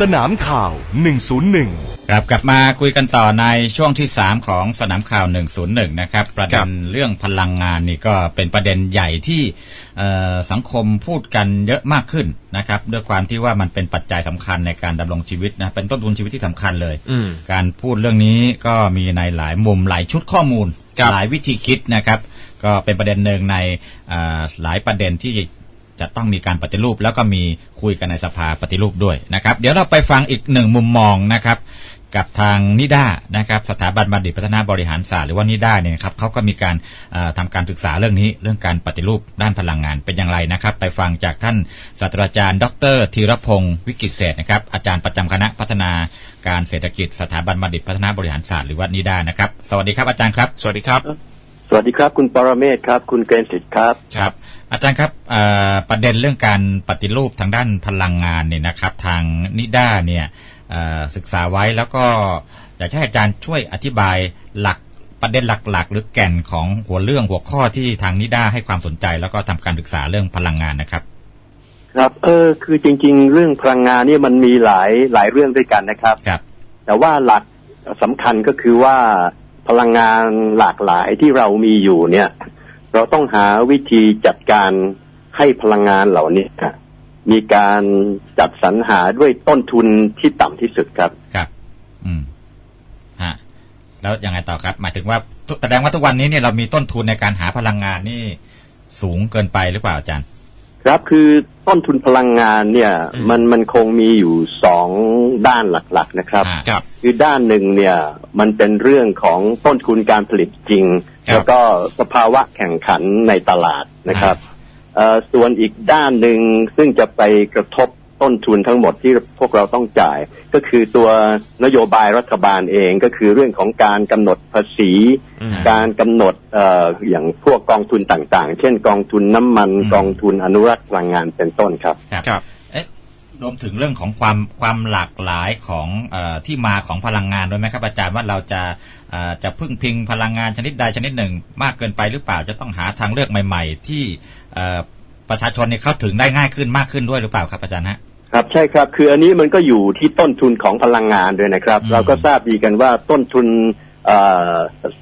สนามข่าว 101 ครับกลับมาคุยกันต่อในช่วงที่ 3 ของสนามข่าว 101 นะครับ ประเด็นเรื่องพลังงานนี่ก็เป็นประเด็นใหญ่ที่เอ่อสังคมพูดกันเยอะมากขึ้นนะครับด้วยความที่ว่ามันเป็นปัจจัยสำคัญในการดำรงชีวิตนะเป็นต้นทุนชีวิตที่สำคัญเลยอืมการพูดเรื่องนี้ก็มีในหลายมุมหลายชุดข้อมูลครับหลายวิธีคิดนะครับ ก็เป็นประเด็นหนึ่งในอ่าหลายประเด็นที่ จะต้องมีการปฏิรูป แล้วก็มีคุยกันในสภาปฏิรูปด้วยนะครับ เดี๋ยวเราไปฟังอีกหนึ่งมุมมองนะครับกับทางนิด้านะครับสถาบันบัณฑิตพัฒนาบริหารศาสตร์หรือว่านิด้าเนี่ยนะครับเขาก็มีการเอ่อทำการศึกษาเรื่องนี้เรื่องการปฏิรูปด้านพลังงานเป็นอย่างไรนะครับ ไปฟังจากท่านศาสตราจารย์ ดรธีรพงศ์วิกิตเศรษฐ์นะครับอาจารย์ประจำคณะพัฒนาการเศรษฐกิจ สถาบันบัณฑิตพัฒนาบริหารศาสตร์หรือว่านิด้านะครับสวัสดีครับอาจารย์ครับ สวัสดีครับ สวัสดีครับ คุณปรเมศครับ คุณเกรนสิทธิ์ครับครับ อาจารย์ครับเอ่อประเด็นเรื่องการปฏิรูปทางด้านพลังงานเนี่ยนะครับ ทางนิด้าเนี่ยเอ่อศึกษาไว้แล้วก็อยากให้อาจารย์ช่วยอธิบายหลักประเด็นหลักๆ หรือแก่นของหัวเรื่องหัวข้อที่ทางนิด้าให้ความสนใจ แล้วก็ทำการศึกษาเรื่องพลังงานนะครับ ครับเออคือจริง ๆ เรื่องพลังงานเนี่ยมันมีหลายหลายเรื่องด้วยกันนะครับครับ แต่ว่าหลักสำคัญก็คือว่าพลังงานหลากหลายที่เรามีอยู่เนี่ย เราต้องหาวิธีจัดการให้พลังงานเหล่านี้มีการจัดสรรหาด้วยต้นทุนที่ต่ำที่สุดครับ ครับ อืมฮะแล้วยังไงต่อครับ หมายถึงว่าทุแสดงว่าทุกวันนี้เนี่ยเรามีต้นทุนในการหาพลังงานนี่สูงเกินไปหรือเปล่าอาจารย์ ครับคือต้นทุนพลังงานเนี่ยอืมมันมันคงมีอยู่สองด้านหลัก ๆ นะครับอ่าครับ คือด้านหนึ่งเนี่ย มันเป็นเรื่องของต้นทุนการผลิตจริงครับ แล้วก็สภาวะแข่งขันในตลาดนะครับเอ่อส่วนอีกด้านหนึ่งซึ่งจะไปกระทบต้นทุนทั้งหมดที่พวกเราต้องจ่าย ก็คือตัวนโยบายรัฐบาลเองก็คือเรื่องของการกำหนดภาษีอืมการกำหนดเอ่ออย่างพวกกองทุนต่างๆ เช่นกองทุนน้ำมันอืมกองทุนอนุรักษ์พลังงานเป็นต้นครับครับค รับเอ๊ะรวมถึงเรื่องของความความหลากหลายของเออที่มาของพลังงานด้วยไหมครับอาจารย์ว่าเราจะเอ่อจะพึ่งพิงพลังงานชนิดใดชนิดหนึ่ง มากเกินไปหรือเปล่าจะต้องหาทางเลือกใหม่ ๆ ที่เอ่อประชาชนเนี่ยเข้าถึงได้ง่ายขึ้นมากขึ้นด้วยหรือเปล่าครับอาจารย์ฮะครับใช่ครับคืออันนี้มันก็อยู่ที่ต้นทุนของพลังงานด้วยนะครับอืมเราก็ทราบดีกันว่าต้นทุนเอ่อ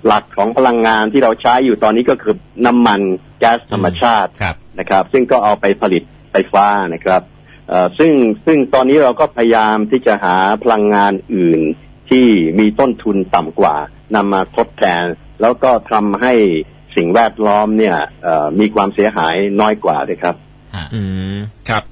หลักของพลังงานที่เราใช้อยู่ตอนนี้ก็คือน้ำมันแก๊สธรรมชาติครับนะครับ ซึ่งก็เอาไปผลิตไฟฟ้านะครับเอ่อ ซึ่งซึ่งตอนนี้เราก็พยายามที่จะหาพลังงานอื่นที่มีต้นทุนต่ำกว่านำมาทดแทน แล้วก็ทำให้สิ่งแวดล้อมเนี่ยเอ่อมีความเสียหายน้อยกว่าด้วยครับฮะอืมครับ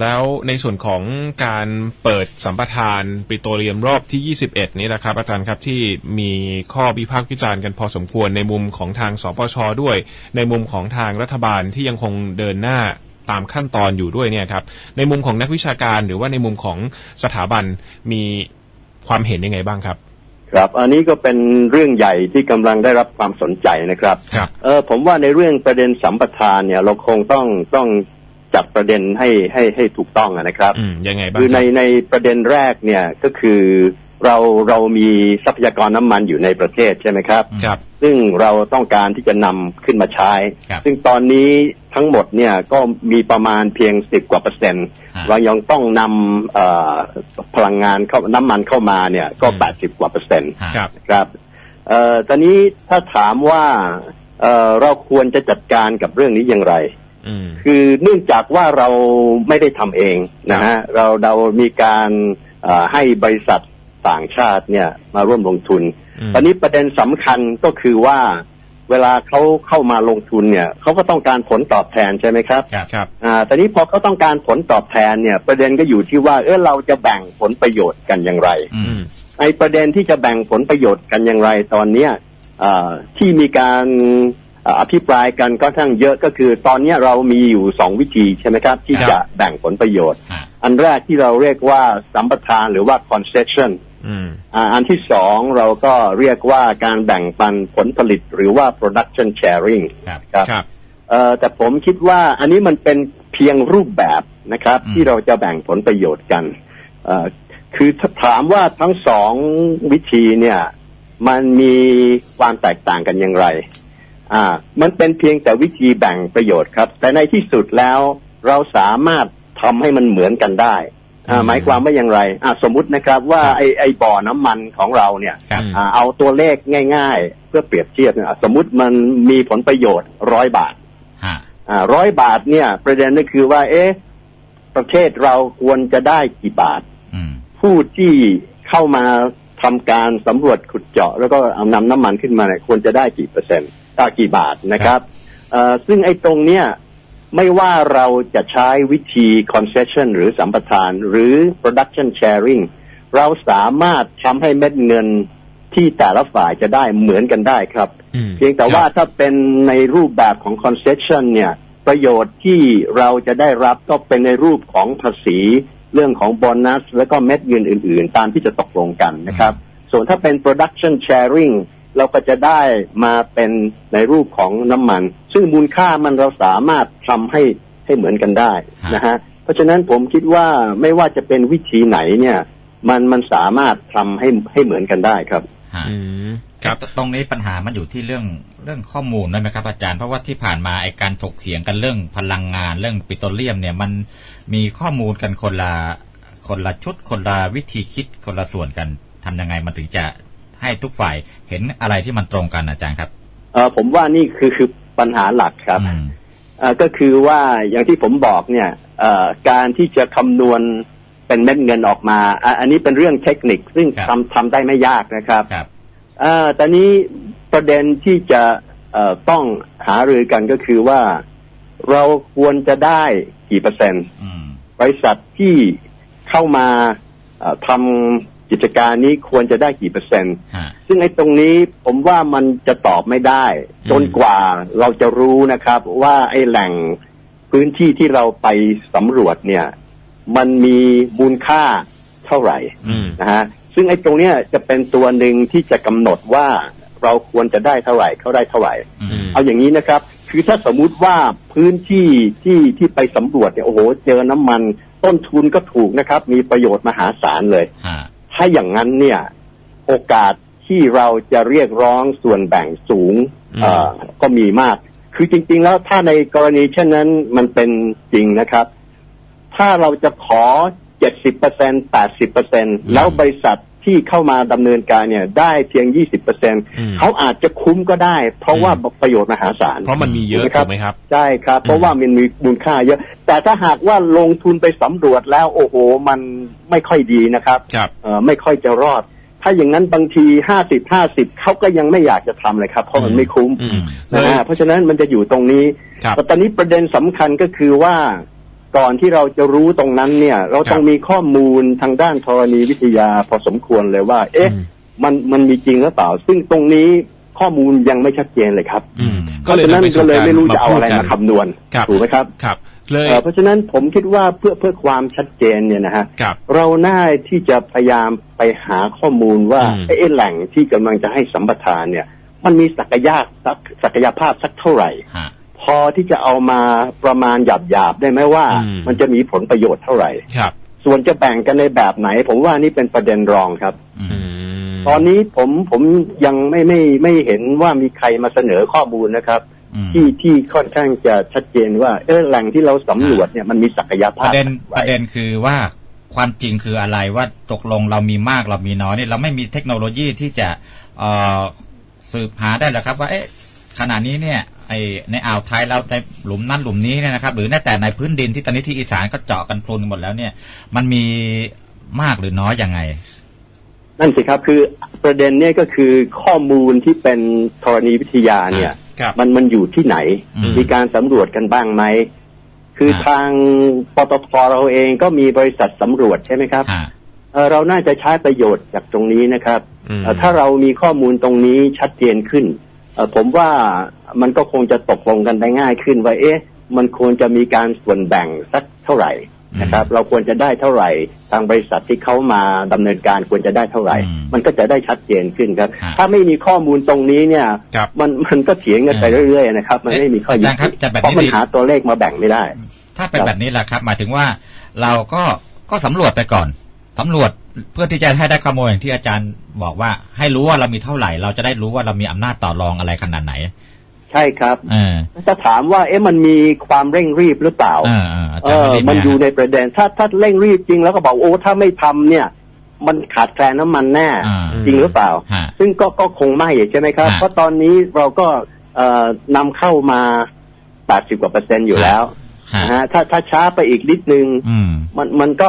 แล้วในส่วนของการเปิดสัมปทานปิโตรเลียมรอบที่ 21 นี้นะครับ อาจารย์ครับที่มีข้อวิพากษ์วิจารณ์กันพอสมควรในมุมของทางสปชด้วย ในมุมของทางรัฐบาลที่ยังคงเดินหน้า ตามขั้นตอนอยู่ด้วยเนี่ยครับในมุมของนักวิชาการหรือว่าในมุมของสถาบันมีความเห็นยังไงบ้างครับ ครับ อันนี้ก็เป็นเรื่องใหญ่ที่กำลังได้รับความสนใจนะครับครับเออผมว่าในเรื่องประเด็นสัมปทานเนี่ยเราคงต้องต้องจัดประเด็นให้ให้ให้ถูกต้องอะนะครับอืมยังไงบ้างคือในรับในประเด็นแรกเนี่ยก็คือเราเรามีทรัพยากรน้ำมันอยู่ในประเทศใช่ไหมครับครับ ซึ่งเราต้องการที่จะนำขึ้นมาใช้ครับซึ่งตอนนี้ทั้งหมดเนี่ยก็มีประมาณเพียงสิบกว่าเปอร์เซ็นต์ฮะเรายังต้องนำเอ่อพลังงานเข้าน้ำมันเข้ามาเนี่ยก็อืมแปดสิบกว่าเปอร์เซ็นต์ฮะครับครับเอ่อตอนนี้ถ้าถามว่าเอ่อเราควรจะจัดการกับเรื่องนี้อย่างไรอืมคือเนื่องจากว่าเราไม่ได้ทำเองนะฮะเราเรามีการเอ่อให้บริษัทต่างชาติเนี่ยมาร่วมลงทุนอืม ตอนนี้ประเด็นสำคัญก็คือว่าเวลาเขาเข้ามาลงทุนเนี่ยเขาก็ต้องการผลตอบแทนใช่ไหมครับครับครับอ่าตอนนี้พอเขาต้องการผลตอบแทนเนี่ย ประเด็นก็อยู่ที่ว่า เออเราจะแบ่งผลประโยชน์กันอย่างไรอือืมมในประเด็นที่จะแบ่งผลประโยชน์กันอย่างไร ตอนเนี้ยเอ่อที่มีการเอ่ออภิปรายกันก็ทั้งเยอะก็คือ ตอนเนี้ยเรามีอยู่สองวิธีใช่ไหมครับ ที่ครับจะแบ่งผลประโยชน์ฮะอันแรกที่เราเรียกว่าสัมปทานหรือว่า concession อืมอ่าอันที่สองเราก็เรียกว่าการแบ่งปันผลผลิตหรือว่า production sharing ครับครับครับเอ่อแต่ผมคิดว่าอันนี้มันเป็นเพียงรูปแบบนะครับอืมที่เราจะแบ่งผลประโยชน์กันเอ่อคือถ้าถามว่าทั้งสองวิธีเนี่ย มันมีความแตกต่างกันอย่างไร อ่า มันเป็นเพียงแต่วิธีแบ่งประโยชน์ครับ แต่ในที่สุดแล้วเราสามารถทำให้มันเหมือนกันได้อ่า หมายความว่าอย่างไรอ่าสมมุตินะครับว่าไอไอบ่อน้ำมันของเราเนี่ยครับอืมอ่าเอาตัวเลขง่าย ๆ เพื่อเปรียบเทียบเนี่ยอะสมมุติมันมีผลประโยชน์ร้อยบาทฮะอ่าร้อยบาทเนี่ย ประเด็นก็คือว่า เอ๊ะประเทศเราควรจะได้กี่บาทอืมผู้ที่เข้ามาทำการสำรวจขุดเจาะ แล้วก็เอานำน้ำมันขึ้นมาเนี่ยควรจะได้กี่เปอร์เซ็นต์อ่ากี่บาทนะครับเอ่อซึ่งไอ้ตรงเนี้ย ไม่ว่าเราจะใช้วิธี concession หรือสัมปทาน หรือ production sharing เราสามารถทำให้เม็ดเงินที่แต่ละฝ่ายจะได้เหมือนกันได้ครับอืมเพียงแต่ว่าถ้าเป็นในรูปแบบของ concession เนี่ย ประโยชน์ที่เราจะได้รับก็เป็นในรูปของภาษี เรื่องของโบนัส แล้วก็เม็ดเงินอื่น ๆ ตามที่จะตกลงกันนะครับ ส่วนถ้าเป็น production sharing เราก็จะได้มาเป็นในรูปของน้ำมัน ซึ่งมูลค่ามันเราสามารถทำให้ให้เหมือนกันได้นะฮะเพราะฉะนั้นผมคิดว่าไม่ว่าจะเป็นวิธีไหนเนี่ย มันมันสามารถทำให้ให้เหมือนกันได้ครับฮะอืมครับตรงนี้ปัญหามันอยู่ที่เรื่องเรื่องข้อมูลด้วยไหมครับอาจารย์เพราะว่าที่ผ่านมาไอการถกเถียงกันเรื่องพลังงานเรื่องปิโตรเลียมเนี่ยมันมีข้อมูลกันคนละคนละชุดคนละวิธีคิดคนละส่วนกันทำยังไงมันถึงจะ ให้ทุกฝ่ายเห็นอะไรที่มันตรงกันอาจารย์ครับเออผมว่านี่คือคือปัญหาหลักครับอืมเอ่อก็คือว่าอย่างที่ผมบอกเนี่ยเอ่อการที่จะคำนวณเป็นเม็ดเงินออกมาอะอันนี้เป็นเรื่องเทคนิคซึ่งครับทำทำได้ไม่ยากนะครับครับเอ่อตอนนี้ประเด็นที่จะเอ่อต้องหารือกันก็คือว่าเราควรจะได้กี่เปอร์เซ็นต์อืมบริษัทที่เข้ามาเอ่อทำ กิจการนี้ควรจะได้กี่เปอร์เซ็นต์ฮะซึ่งไอ้ตรงนี้ผมว่ามันจะตอบไม่ได้อืมจนกว่าเราจะรู้นะครับ ว่าไอ้แหล่งพื้นที่ที่เราไปสำรวจเนี่ย มันมีมูลค่าเท่าไหร่อืมนะฮะซึ่งไอ้ตรงเนี้ยจะเป็นตัวหนึ่งที่จะกำหนดว่าเราควรจะได้เท่าไหร่เขาได้เท่าไหร่อืมเอาอย่างนี้นะครับ คือถ้าสมมุติว่าพื้นที่ที่ที่ไปสำรวจเนี่ยโอ้โห เจอน้ำมันต้นทุนก็ถูกนะครับ มีประโยชน์มหาศาลเลยฮะ ถ้าอย่างนั้นเนี่ย โอกาสที่เราจะเรียกร้องส่วนแบ่งสูงอืมเอ่อก็มีมาก คือจริง ๆ แล้วถ้าในกรณีเช่นนั้นมันเป็นจริงนะครับ ถ้าเราจะขอ70เปอร์เซ็นต์80เปอร์เซ็นต์แล้วบริษัท ที่เข้ามาดำเนินการเนี่ยได้เพียง 20เปอร์เซ็นต์อืมเขาอาจจะคุ้มก็ได้ เพราะว่าประโยชน์มหาศาล เพราะมันมีเยอะถูกไหมครับถูกไหมครับใช่ครับ เพราะว่ามันมีมูลค่าเยอะ แต่ถ้าหากว่าลงทุนไปสำรวจแล้วโอ้โห มันไม่ค่อยดีนะครับครับเอ่อไม่ค่อยจะรอด ถ้าอย่างนั้นบางทีห้าสิบห้าสิบเขาก็ยังไม่อยากจะทำเลยครับ เพราะมันไม่คุ้มอืมนะเลยฮะเพราะฉะนั้นมันจะอยู่ตรงนี้ครับแต่ตอนนี้ประเด็นสำคัญก็คือว่า ก่อนที่เราจะรู้ตรงนั้นเนี่ย เราต้องมีข้อมูลทางด้านธรณีวิทยาพอสมควรเลยว่า เอ๊ะอืมมันมันมีจริงหรือเปล่า ซึ่งตรงนี้ข้อมูลยังไม่ชัดเจนเลยครับอืมเพราะฉะนั้นก็เลยไม่รู้จะเอาอะไรมาคำนวณครับถูกไหมครับครับเลยเอ่อเพราะฉะนั้นผมคิดว่าเพื่อเพื่อความชัดเจนเนี่ยนะฮะครับเราน่าที่จะพยายามไปหาข้อมูลว่าอืมไอ้แหล่งที่กำลังจะให้สัมปทานเนี่ย มันมีศักยภาพสักศักยภาพสักเท่าไหร่ฮะ พอที่จะเอามาประมาณหยาบๆได้ไหมว่า อืม มันจะมีผลประโยชน์เท่าไหร่ ครับ ส่วนจะแบ่งกันในแบบไหน ผมว่านี่เป็นประเด็นรองครับอือืม มตอนนี้ผมผมยังไม่ไม่ไม่เห็นว่ามีใครมาเสนอข้อมูลนะครับ อืมที่ที่ค่อนข้างจะชัดเจนว่าเออแหล่งที่เราสำรวจเนี่ยมันมีศักยปภาพระเด็นไว้ประเด็นคือว่าความจริงคืออะไรว่าตกลงเรามีมากเรามีน้อยเนี่ยเราไม่มีเทคโนโลยีที่จะเอ่อสืบหาได้หรอครับ ว่าเอ๊ะขณะนี้เนี่ย ไอในอ่าวไทยเราในหลุมนั้นหลุมนี้เนี่ยนะครับ หรือแม้แต่ในพื้นดินที่ตอนนี้ที่อีสานก็เจาะกันพลุนหมดแล้วเนี่ย มันมีมากหรือน้อยยังไง นั่นสิครับคือประเด็นเนี่ยก็คือข้อมูลที่เป็นธรณีวิทยาเนี่ยครับมันมันอยู่ที่ไหนอืมมีการสำรวจกันบ้างไหมคือฮะทางปตทเราเองก็มีบริษัทสำรวจใช่ไหมครับฮะเอ่อเราน่าจะใช้ประโยชน์จากตรงนี้นะครับอืมเอ่อถ้าเรามีข้อมูลตรงนี้ชัดเจนขึ้นเอ่อผมว่า มันก็คงจะตกลงกันได้ง่ายขึ้นว่าเอ๊ะ มันควรจะมีการส่วนแบ่งสักเท่าไหร่นะครับ เราควรจะได้เท่าไหร่ ทางบริษัทที่เขามาดำเนินการควรจะได้เท่าไหร่อืมมันก็จะได้ชัดเจนขึ้นครับฮะถ้าไม่มีข้อมูลตรงนี้เนี่ยครับมันมันก็เถียงกันไปเรื่อยๆนะครับ มันไม่มีข้อยุอาจารย์ครับติจะแบบเพราะนี้มันดีหาตัวเลขมาแบ่งไม่ได้ ถ้าเป็นครับแบบนี้แหละครับหมายถึงว่าเราก็ก็สำรวจไปก่อนสำรวจเพื่อที่จะให้ได้ข้อมูลอย่างที่อาจารย์บอกว่า ให้รู้ว่าเรามีเท่าไหร่ เราจะได้รู้ว่าเรามีอำนาจต่อรองอะไรขนาดไหน ใช่ครับเออจะถามว่าเอ๊ะมันมีความเร่งรีบหรือเปล่าเออเอออาเอจารย์อไม่ได้มันไหอยู่ฮะในประเด็นถ้าถ้าเร่งรีบจริงแล้วก็บอกโอ้ถ้าไม่ทำเนี่ย มันขาดแคลนน้ำมันแน่อ่าจริงหรือเปล่าฮะซึ่งก็ก็คงไม่ใช่ไหมครับฮะเพราะตอนนี้เราก็เอ่อนำเข้ามา 80 กว่าเปอร์เซ็นต์อยู่แล้วฮะนะฮะถ้าถ้าช้าไปอีกนิดนึงอืมมันมันก็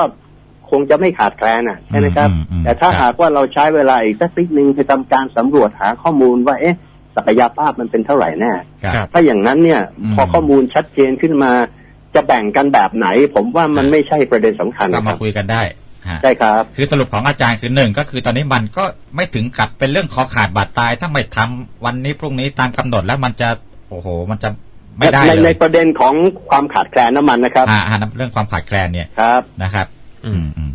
คงจะไม่ขาดแคลนอะใช่ไหมครับอืมอืมแต่ถ้าครับหากว่าเราใช้เวลาอีกสักนิดนึงไปทำการสำรวจหาข้อมูลว่าเอ๊ะ ศักยภาพมันเป็นเท่าไหร่แน่ครับ ถ้าอย่างนั้นเนี่ย อืม พอข้อมูลชัดเจนขึ้นมา จะแบ่งกันแบบไหน ผมว่ามันฮะไม่ใช่ประเด็นสำคัญก็นะคมารับคุยกันได้ฮะ ใช่ครับ คือสรุปของอาจารย์คือหนึ่งก็คือตอนนี้มันก็ไม่ถึงกับเป็นเรื่องคอขาดบาดตาย ถ้าไม่ทำวันนี้พรุ่งนี้ตามกำหนดแล้วมันจะโอ้โห มันจะไม่ได้ในเลในยประเด็นของความขาดแคลนน้ำมันนะครับ อ่าอ่าเรื่องความขาดแคลนเนี่ยครับ นะครับ อืม อืม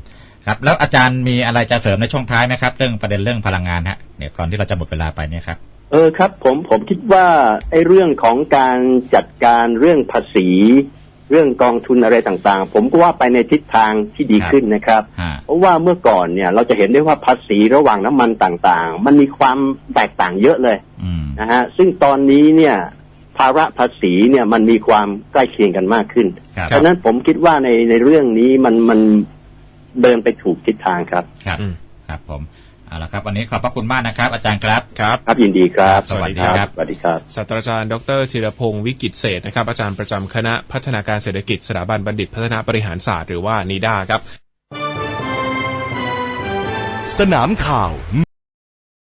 ครับ แล้วอาจารย์มีอะไรจะเสริมในช่วงท้ายไหมครับ เรื่องประเด็นเรื่องพลังงานฮะเนี่ยก่อนที่เราจะหมดเวลาไปเนี่ยครับ เออครับผมผมคิดว่าไอ้เรื่องของการจัดการเรื่องภาษี เรื่องกองทุนอะไรต่างๆ ผมก็ว่าไปในทิศทางที่ดีครับขึ้นนะครับฮะเพราะว่าเมื่อก่อนเนี่ยเราจะเห็นได้ว่าภาษีระหว่างน้ำมันต่างๆ มันมีความแตกต่างเยอะเลยอืมนะฮะซึ่งตอนนี้เนี่ยภาระภาษีเนี่ยมันมีความใกล้เคียงกันมากขึ้นครับเพราะฉะนั้นผมคิดว่าในในเรื่องนี้มันมันเดินไปถูกทิศทางครับ ครับอืมครับผม เอาละครับวันนี้ขอบพระคุณมากนะครับ อาจารย์ครับครับ ครับยินดีครับ สวัสดีครับ สวัสดีครับศาสตราจารย์ดรธีรพงศ์วิกิตเศรษฐ์นะครับ อาจารย์ประจำคณะพัฒนาการเศรษฐกิจสถาบันบัณฑิตพัฒนาบริหารศาสตร์หรือว่านิด้าครับ สนามข่าว